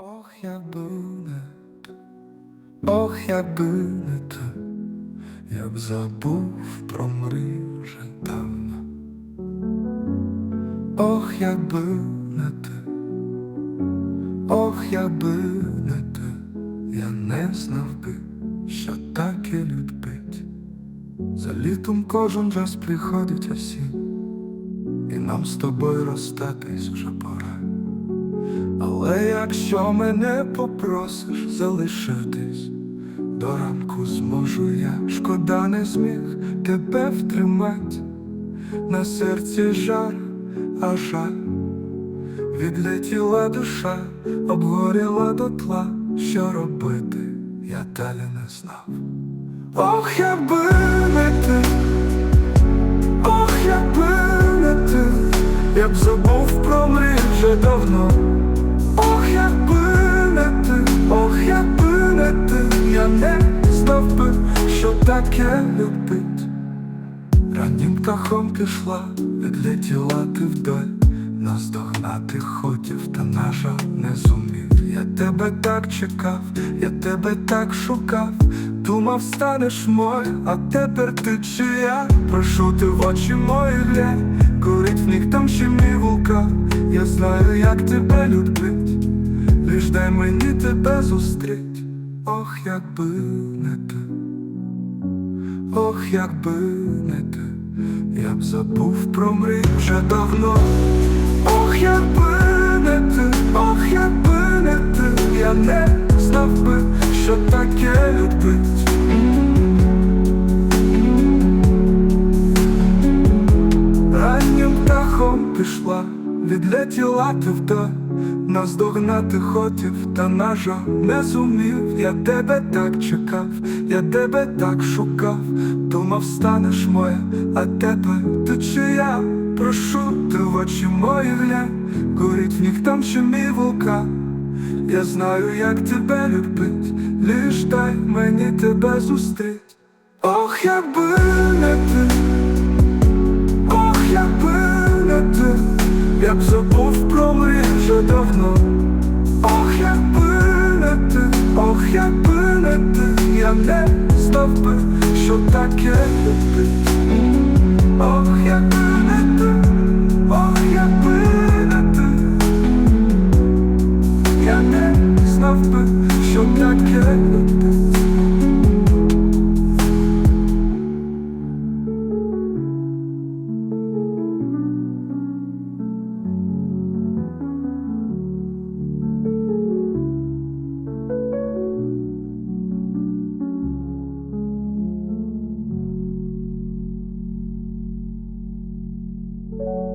Ох, якби не ох, якби не ти, я б забув про мрію вже давно. Ох, якби не ти, ох, якби не ти, я не знав би, що таке любить. За літом кожен раз приходить осінь, і нам з тобою розстатись вже пора. Але якщо мене попросиш залишитись, до ранку зможу я, шкода не зміг тебе втримать, на серці жар, а жаль, відлетіла душа, обгоріла дотла, що робити, я далі не знав. Ох, якби не ти, ох, якби не ти, я б забув про мрій вже давно. Таке любить. Раннім птахом пішла, відлетіла ти вдаль, наздогнати хотів, та наша не зумів. Я тебе так чекав, я тебе так шукав, думав, станеш мой, а тепер ти чия. Прошу ти в очі мої глянь, горить в них там ще мій вулкан. Я знаю, як тебе любить, лиш дай мені тебе зустріть. Ох, якби не ти. Ох, якби не ти, я б забув про мрій вже давно. Ох, якби не ти, ох, якби не ти, я не знав би, що таке любить. Раннім птахом пішла, відлетіла ти вдаль, наздогнати хотів, та на жаль не зумів. Я тебе так чекав, я тебе так шукав, думав, станеш моя, а тебе ти чия. Прошу ти в очі мої глянь, горить в них там ще мій вулкан. Я знаю, як тебе любить, лиш дай мені тебе зустріть. Ох, якби не ти. Ох, якби не ти, я б забув про мрії вже давно. Ох, якби не ти, ох, якби не ти, я не знав би, що таке любить. Ох, якби не ти, ох, якби не ти, я не знав би, що таке любить. you.